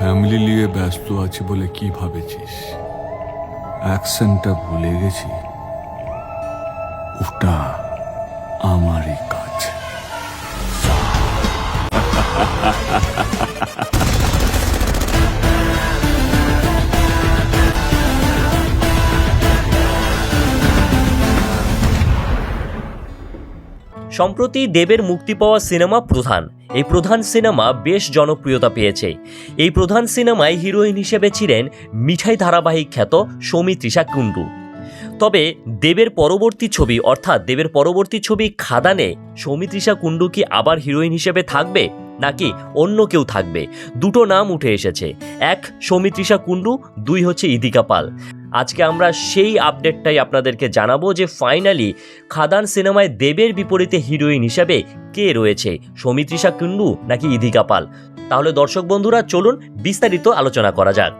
Family নিয়ে ব্যস্ত আছি বলে কি ভাবেছিস? অ্যাকশনটা ভুলে গেছি। ওটা আমারই কাজ। সম্প্রতি দেবের মুক্তি পাওয়া সিনেমা প্রধান। এই প্রধান সিনেমা বেশ জনপ্রিয়তা পেয়েছে। এই প্রধান সিনেমায় হিরোইন হিসেবে ছিলেন মিঠাই ধারাবাহিক খ্যাত সৌমিত্রিষা কুণ্ডু। তবে দেবের পরবর্তী ছবি, অর্থাৎ দেবের পরবর্তী ছবি খাদানে সৌমিত্রিষা কুণ্ডু কি আবার হিরোইন হিসেবে থাকবে? নাকি অন্য কেউ থাকবে? দুটো নাম উঠে এসেছে। এক সৌমিত্রিষা কুণ্ডু, দুই হচ্ছে ইদিকা পাল। আজকে আমরা সেই আপডেটটাই আপনাদেরকে জানাব যে ফাইনালি খাদান সিনেমায় দেবের বিপরীতে হিরোইন হিসাবে কে রয়েছে? সৌমিত্রিষা কুন্ডু নাকি ইধিকা পাল? তাহলে দর্শক বন্ধুরা, চলুন বিস্তারিত আলোচনা করা যাক।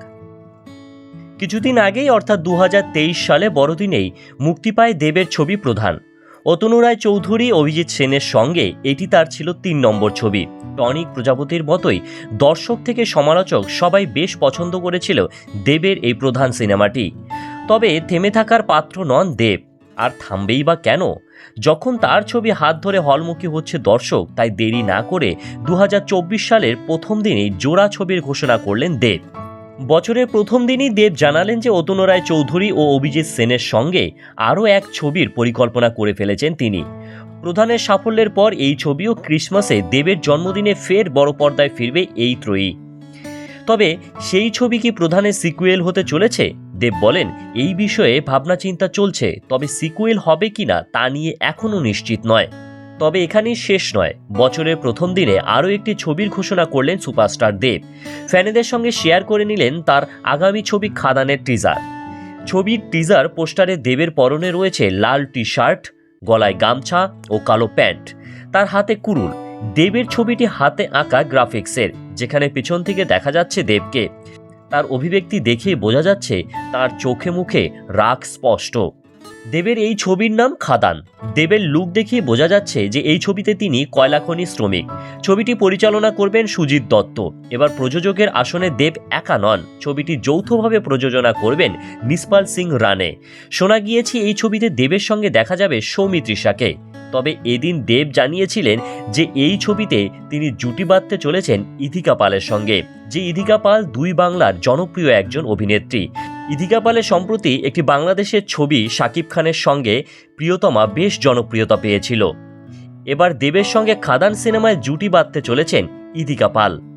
কিছুদিন আগেই, অর্থাৎ দু হাজার তেইশ সালে বড়দিনেই মুক্তি পায় দেবের ছবি প্রধান। অতনু রায় চৌধুরী, অভিজিৎ সেনের সঙ্গে এটি তার ছিল তিন নম্বর ছবি। টনিক প্রজাপতির মতোই দর্শক থেকে সমালোচক সবাই বেশ পছন্দ করেছিল দেবের এই প্রধান সিনেমাটি। তবে থেমে থাকার পাত্র নন দেব। আর থামবেই বা কেন? যখন তার ছবি হাত ধরে হলমুখী হচ্ছে দর্শক, তাই দেরি না করে দু হাজার চব্বিশ সালের প্রথম দিনেই জোড়া ছবির ঘোষণা করলেন দেব। বছরের প্রথম দিনই দেব জানালেন যে অতনু রায় চৌধুরী ও অভিজিৎ সেনের সঙ্গে আরও এক ছবির পরিকল্পনা করে ফেলেছেন তিনি। প্রধানের সাফল্যের পর এই ছবিও ক্রিসমাসে দেবের জন্মদিনে ফের বড় পর্দায় ফিরবে এই ত্রয়ী। তবে সেই ছবি কি প্রধানের সিকুয়েল হতে চলেছে? দেব বলেন, এই বিষয়ে ভাবনা চিন্তা চলছে, তবে সিকুয়েল হবে কিনা তা নিয়ে এখনও নিশ্চিত নয়। তবে এখানেই শেষ নয়। বছরের প্রথম দিনে আরও একটি ছবির ঘোষণা করলেন সুপারস্টার দেব। ফ্যানেদের সঙ্গে শেয়ার করে নিলেন তার আগামী ছবি খাদানের টিজার ছবির টিজার পোস্টারে দেবের পরনে রয়েছে লাল টি শার্ট গলায় গামছা ও কালো প্যান্ট। তার হাতে কুরুল। দেবের ছবিটি হাতে আঁকা গ্রাফিক্সের, যেখানে পিছন থেকে দেখা যাচ্ছে দেবকে। তার অভিব্যক্তি দেখে বোঝা যাচ্ছে তার চোখে মুখে রাগ স্পষ্ট। দেবের এই ছবির নাম খাদান। দেবের লুক দেখিয়ে বোঝা যাচ্ছে যে এই ছবিতে তিনি কয়লাখনি শ্রমিক। ছবিটি পরিচালনা করবেন সুজিত দত্ত। এবার প্রযোজকের আসনে দেব একা নন। ছবিটি যৌথভাবে প্রযোজনা করবেন নিসপাল সিং রানে। শোনা গিয়েছে এই ছবিতে দেবের সঙ্গে দেখা যাবে সৌমিত্রিষাকে তবে এদিন দেব জানিয়েছিলেন যে এই ছবিতে তিনি জুটি বাঁধতে চলেছেন ইথিকা পালের সঙ্গে। যে ইথিকা পাল দুই বাংলার জনপ্রিয় একজন অভিনেত্রী। ইথিকা পালে সম্প্রতি একটি বাংলাদেশের ছবি শাকিব খানের সঙ্গে প্রিয়তমা বেশ জনপ্রিয়তা পেয়েছিল। এবার দেবের সঙ্গে খাদান সিনেমায় জুটি বাঁধতে চলেছেন ইদিকা পাল।